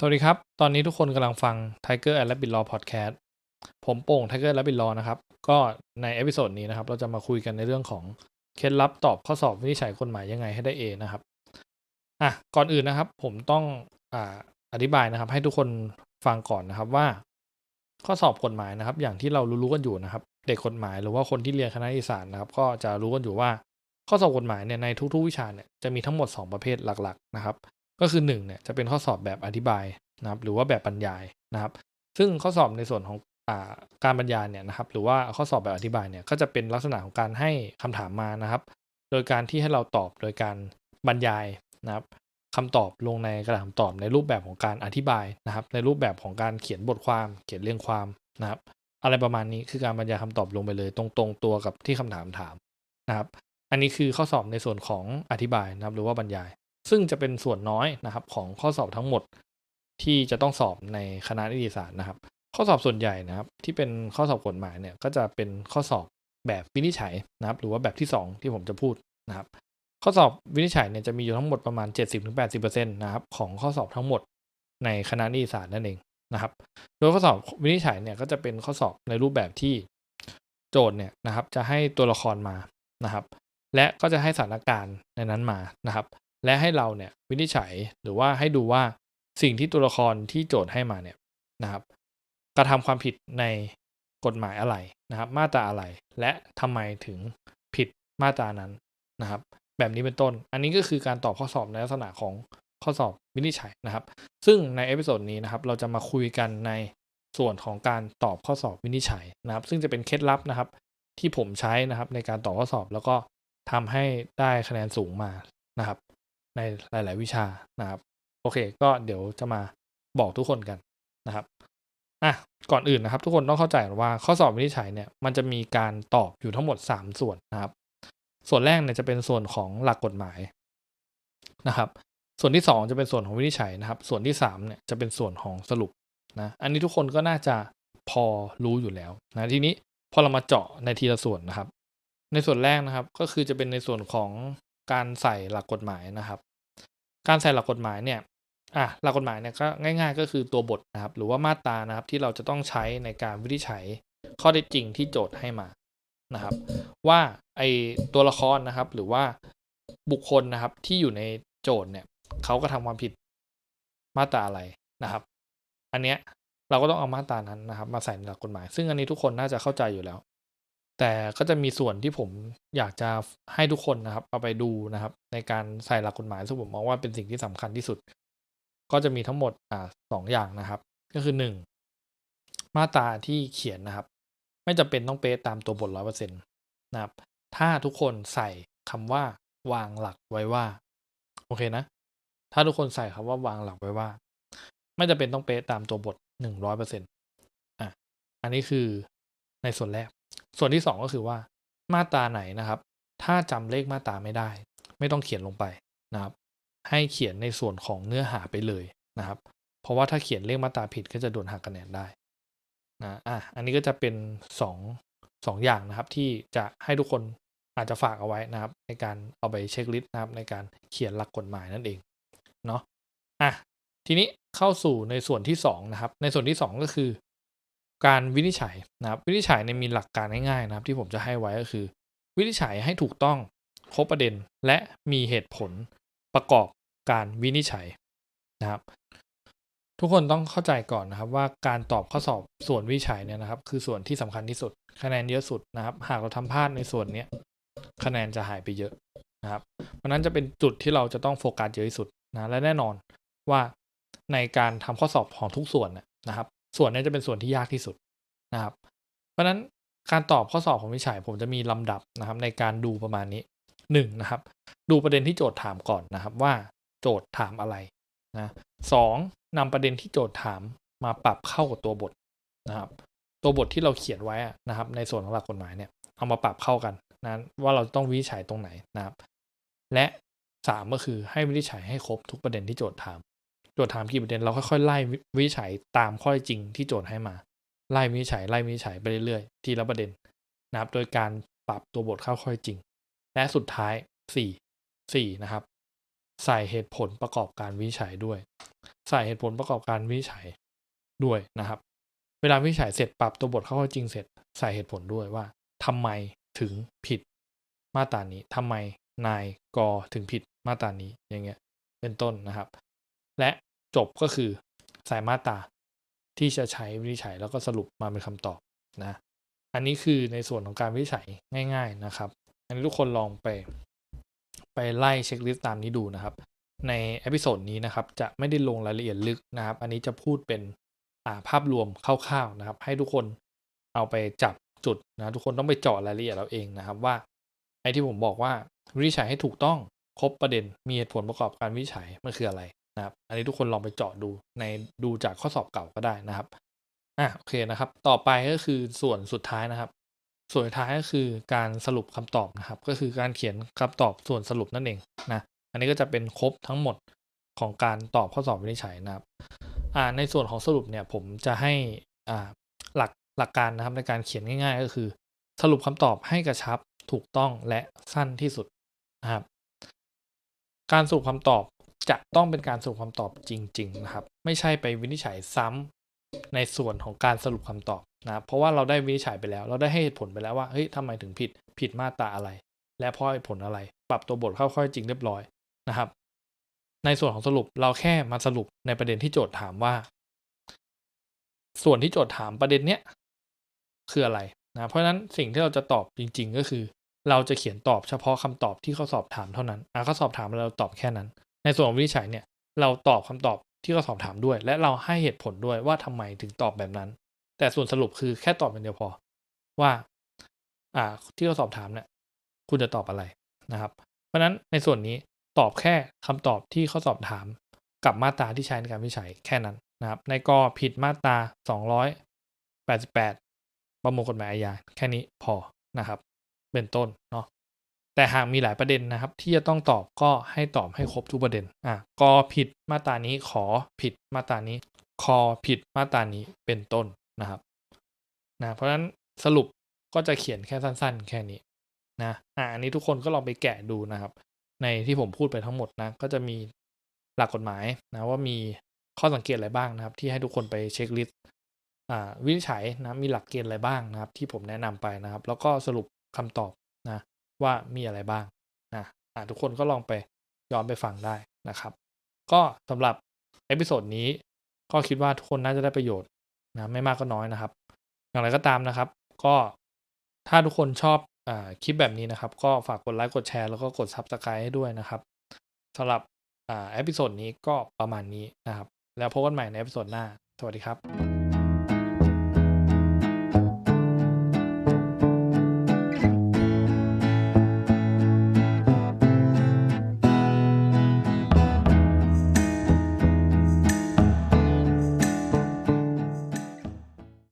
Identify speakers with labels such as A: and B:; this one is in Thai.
A: สวัสดีครับ ตอนนี้ทุกคนกำลังฟัง Tiger and Rabbit Law Podcast ผมโป่ง Tiger and Rabbit Law นะครับ ก็ในเอพิโซดนี้นะครับ เราจะมาคุยกันในเรื่องของเคล็ดลับตอบข้อสอบวินิจฉัยกฎหมายยังไงให้ได้ A นะครับ อะ ก่อนอื่นนะครับ ผมต้องอ่าอธิบายนะครับ ให้ทุกคนฟังก่อนนะครับว่า ข้อสอบกฎหมายนะครับ อย่างที่เรารู้ๆกันอยู่นะครับ เด็กกฎหมายหรือว่าคนที่เรียนคณะนิติศาสตร์นะครับ ก็จะรู้กันอยู่ว่าข้อสอบกฎหมายเนี่ยในทุกๆวิชาเนี่ยจะมีทั้งหมด 2 ประเภทหลักๆนะครับ ก็คือ1เนี่ยจะเป็นข้อสอบแบบอธิบายนะครับหรือว่าแบบบรรยายนะครับ ซึ่งข้อสอบในส่วนของอการบรรยายเนี่ยนะครับหรือว่าข้อสอบแบบอธิบายเนี่ยก็จะเป็นลักษณะของการให้คำถามมานะครับ โดยการที่ให้เราตอบโดยการบรรยายนะครับคำตอบลงในกระดาษคำตอบในรูปแบบของการอธิบายนะครับ ในรูปแบบของการเขียนบทความ เขียนเรียงความนะครับ อะไรประมาณนี้คือการบรรยายคำตอบลงไปเลย ตรงๆตัวกับที่คำถามถามนะครับ อันนี้คือข้อสอบในส่วนของอธิบายนะครับ หรือว่าบรรยาย ซึ่งจะเป็นส่วนน้อยนะครับของข้อสอบทั้งหมดที่จะต้องสอบในคณะนิติศาสตร์นะครับ ข้อสอบส่วนใหญ่นะครับ ที่เป็นข้อสอบกฎหมายเนี่ยก็จะเป็นข้อสอบแบบวินิจฉัยนะครับ หรือว่าแบบที่ 2 ที่ผมจะพูดนะครับ ข้อสอบวินิจฉัยเนี่ยจะมีอยู่ทั้งหมดประมาณ 70-80%นะครับของข้อสอบทั้งหมดในคณะนิติศาสตร์นั่นเองนะครับ โดยข้อสอบวินิจฉัยเนี่ยก็จะเป็นข้อสอบในรูปแบบที่โจทย์เนี่ยนะครับ จะให้ตัวละครมานะครับ และก็จะให้สถานการณ์ในนั้นมานะครับ และให้เราเนี่ยวินิจฉัยหรือว่าให้ดูว่าสิ่งที่ตัวละครที่โจทย์ให้มาเนี่ยนะครับกระทำความผิดในกฎหมายอะไรนะครับ มาตราอะไรและทำไมถึงผิดมาตรานั้นนะครับ แบบนี้เป็นต้น อันนี้ก็คือการตอบข้อสอบในลักษณะของข้อสอบวินิจฉัยนะครับ ซึ่งในเอพิโซดนี้นะครับ เราจะมาคุยกันในส่วนของการตอบข้อสอบวินิจฉัยนะครับ ซึ่งจะเป็นเคล็ดลับนะครับ ที่ผมใช้นะครับในการตอบข้อสอบแล้วก็ทำให้ได้คะแนนสูงมานะครับ ในหลาย ๆ วิชานะครับโอเค ก็เดี๋ยวจะมาบอกทุกคนกันนะครับอะก่อนอื่นนะครับ ทุกคนต้องเข้าใจว่าข้อสอบวินิจฉัยเนี่ยมันจะมีการตอบอยู่ทั้งหมด 3 ส่วนนะครับ ส่วนแรกเนี่ยจะเป็นส่วนของหลักกฎหมายนะครับ ส่วนที่ 2 จะเป็นส่วนของวินิจฉัยนะครับ ส่วนที่3เนี่ยจะเป็นส่วนของสรุปนะอันนี้ทุกคนก็น่าจะพอรู้อยู่แล้วนะทีนี้พอเรามาเจาะในทีละส่วนนะครับ ในส่วนแรกนะครับก็คือจะเป็นในส่วนของการใส่หลักกฎหมายนะครับ การใส่หลักกฎหมายเนี่ยอะหลักกฎหมายเนี่ยก็ง่าย ๆ ก็คือตัวบทนะครับ หรือว่ามาตรานะครับที่เราจะต้องใช้ในการวินิจฉัยข้อเท็จจริงที่โจทย์ให้มานะครับ ว่าไอตัวละครนะครับ หรือว่าบุคคลนะครับที่อยู่ในโจทย์เนี่ยเขาก็ทำความผิดมาตราอะไรนะครับ อันเนี้ยเราก็ต้องเอามาตรานั้นนะครับ มาใส่ในหลักกฎหมาย ซึ่งอันนี้ทุกคนน่าจะเข้าใจอยู่แล้ว แต่ก็จะมีส่วนที่ผมอยากจะให้ทุกคนนะครับ เอาไปดูนะครับ ในการใส่หลักกฎหมายซึ่งผมมองว่าเป็นสิ่งที่สำคัญที่สุด ก็จะมีทั้งหมดอ่าสองอย่างนะครับ ก็คือหนึ่งมาตราที่เขียนนะครับ ไม่จำเป็นต้องเป๊ะตามตัวบทร้อยเปอร์เซ็นต์นะครับ ถ้าทุกคนใส่คำว่าวางหลักไว้ว่า โอเคนะ ถ้าทุกคนใส่คำว่าวางหลักไว้ว่า ไม่จำเป็นต้องเป๊ะตามตัวบทหนึ่งร้อยเปอร์เซ็นต์อะอันนี้คือในส่วนแรก ส่วนที่สองก็คือว่ามาตราไหนนะครับ ถ้าจำเลขมาตราไม่ได้ ไม่ต้องเขียนลงไปนะครับ ให้เขียนในส่วนของเนื้อหาไปเลยนะครับ เพราะว่าถ้าเขียนเลขมาตราผิดก็จะโดนหักคะแนนได้นะอะอันนี้ก็จะเป็นสองสองอย่างนะครับ ที่จะให้ทุกคนอาจจะฝากเอาไว้นะครับ ในการเอาไปเช็คลิสต์นะครับ ในการเขียนหลักกฎหมายนั่นเองเนาะอะทีนี้เข้าสู่ในส่วนที่2นะครับ ในส่วนที่ 2 ก็คือ การวินิจฉัยนะครับวินิจฉัยในมีหลักการง่ายๆนะครับ ที่ผมจะให้ไว้ก็คือ วินิจฉัยให้ถูกต้องครบประเด็นและมีเหตุผลประกอบการวินิจฉัยนะครับ ทุกคนต้องเข้าใจก่อนนะครับว่าการตอบข้อสอบส่วนวินิจฉัยเนี่ยนะครับ คือส่วนที่สำคัญที่สุด คะแนนเยอะสุดนะครับ หากเราทำพลาดในส่วนเนี้ยคะแนนจะหายไปเยอะนะครับ เพราะนั้นจะเป็นจุดที่เราจะต้องโฟกัสเยอะที่สุดนะและแน่นอนว่าในการทำข้อสอบของทุกส่วนนะครับ ส่วนนี้จะเป็นส่วนที่ยากที่สุดนะครับ เพราะฉะนั้นการตอบข้อสอบของวิชัยผมจะมีลำดับนะครับในการดูประมาณนี้หนึ่งนะครับ ดูประเด็นที่โจทย์ถามก่อนนะครับว่าโจทย์ถามอะไรนะสองนำประเด็นที่โจทย์ถามมาปรับเข้ากับตัวบทนะครับ ตัวบทที่เราเขียนไว้นะครับ ในส่วนของหลักกฎหมายเนี่ยเอามาปรับเข้ากันนะว่าเราต้องวินิจฉัยตรงไหนนะครับ และสามก็คือให้วินิจฉัยให้ครบทุกประเด็นที่โจทย์ถาม โจทย์ถามกี่ประเด็นเราค่อยๆไล่วิจัยตามข้อจริงที่โจทย์ให้มา ไล่วิจัยไล่วิจัยไปเรื่อยๆ ทีละประเด็นนะครับ โดยการปรับตัวบทเข้าข้อจริง และสุดท้ายสี่สี่นะครับ ใส่เหตุผลประกอบการวิจัยด้วย ใส่เหตุผลประกอบการวิจัยด้วยนะครับ เวลาวิจัยเสร็จปรับตัวบทเข้าข้อจริงเสร็จใส่เหตุผลด้วยว่าทำไมถึงผิดมาตรานี้ทำไมนายกถึงผิดมาตรานี้อย่างเงี้ยเป็นต้นนะครับ และ จบก็คือใส่มาตาที่จะใช้วินิจฉัยแล้วก็สรุปมาเป็นคำตอบนะ อันนี้คือในส่วนของการวินิจฉัยง่าย ๆนะครับ อันนี้ทุกคนลองไป ไปไล่เช็คลิสต์ตามนี้ดูนะครับ ในเอพิโซดนี้นะครับ จะไม่ได้ลงรายละเอียดลึกนะครับ อันนี้จะพูดเป็นภาพรวมคร่าวๆนะครับ ให้ทุกคนเอาไปจับจุดนะทุกคนต้องไปเจาะรายละเอียดเราเองนะครับว่าไอ้ที่ผมบอกว่าวินิจฉัยให้ถูกต้องครบประเด็นมีเหตุผลประกอบการวินิจฉัยมันคืออะไร นะครับ อันนี้ทุกคนลองไปเจาะดูในดูจากข้อสอบเก่าก็ได้นะครับอะโอเคนะครับ ต่อไปก็คือส่วนสุดท้ายนะครับ ส่วนสุดท้ายก็คือการสรุปคำตอบนะครับ ก็คือการเขียนคำตอบส่วนสรุปนั่นเองนะอันนี้ก็จะเป็นครบทั้งหมดของการตอบข้อสอบวินิจฉัยนะครับอ่าในส่วนของสรุปเนี่ยผมจะให้อ่าหลักหลักการนะครับในการเขียนง่าย ๆ ก็คือ สรุปคำตอบให้กระชับถูกต้องและสั้นที่สุดนะครับ การสรุปคำตอบ จะต้องเป็นการสรุปคำตอบจริง ๆ นะครับ ไม่ใช่ไปวินิจฉัยซ้ำในส่วนของการสรุปคำตอบนะเพราะว่าเราได้วินิจฉัยไปแล้ว เราได้ให้เหตุผลไปแล้วว่าเฮ้ยทำไมถึงผิดผิดมาตราอะไร และเพราะเหตุผลอะไร ปรับตัวบทเข้าข้อจริงเรียบร้อยนะครับ ในส่วนของสรุปเราแค่มาสรุปในประเด็นที่โจทย์ถามว่า ส่วนที่โจทย์ถามประเด็นเนี้ยคืออะไรนะเพราะฉะนั้นสิ่งที่เราจะตอบจริง ๆ ก็คือ เราจะเขียนตอบเฉพาะคำตอบที่เขาสอบถามเท่านั้นอะเขาสอบถามเราตอบแค่นั้น ในส่วนของวินิจฉัยเนี่ยเราตอบคำตอบที่เขาสอบถามด้วย และเราให้เหตุผลด้วยว่าทำไมถึงตอบแบบนั้น แต่ส่วนสรุปคือแค่ตอบเป็นเดียวพอ ว่า อ่าที่เขาสอบถามเนี่ยคุณจะตอบอะไรนะครับ เพราะฉะนั้นในส่วนนี้ตอบแค่คำตอบที่เขาสอบถามกับมาตราที่ใช้ในการวิจัยแค่นั้นนะครับ ในกอผิดมาตรา 288 ประมวลกฎหมายอาญาแค่นี้พอนะครับ เป็นต้นเนาะ แต่หากมีหลายประเด็นนะครับ ที่จะต้องตอบก็ให้ตอบให้ครบทุกประเด็นอะกอผิดมาตรานี้ขอผิดมาตรานี้ คอผิดมาตรานี้เป็นต้นนะครับนะเพราะฉะนั้นสรุปก็จะเขียนแค่สั้นๆ แค่นี้นะอะอันนี้ทุกคนก็ลองไปแกะดูนะครับ ในที่ผมพูดไปทั้งหมดนะก็จะมีหลักกฎหมายนะว่ามีข้อสังเกตอะไรบ้างนะครับ ที่ให้ทุกคนไปเช็คลิสต์วินิจฉัยนะมีหลักเกณฑ์อะไรบ้างนะครับ ที่ผมแนะนำไปนะครับ แล้วก็สรุปคำตอบนะ ว่ามีอะไรบ้างนะทุกคนก็ลองไปย้อนไปฟังได้นะครับ ก็สำหรับเอพิโซดนี้ก็คิดว่าทุกคนน่าจะได้ประโยชน์นะไม่มากก็น้อยนะครับ อย่างไรก็ตามนะครับ ก็ถ้าทุกคนชอบอคลิปแบบนี้นะครับ ก็ฝากกดไลค์กดแชร์แล้วก็กด Subscribe ให้ด้วยนะครับสำหรับเอพิโซดนี้ก็ประมาณนี้นะครับ แล้วพบกันใหม่ในเอพิโซดหน้า สวัสดีครับ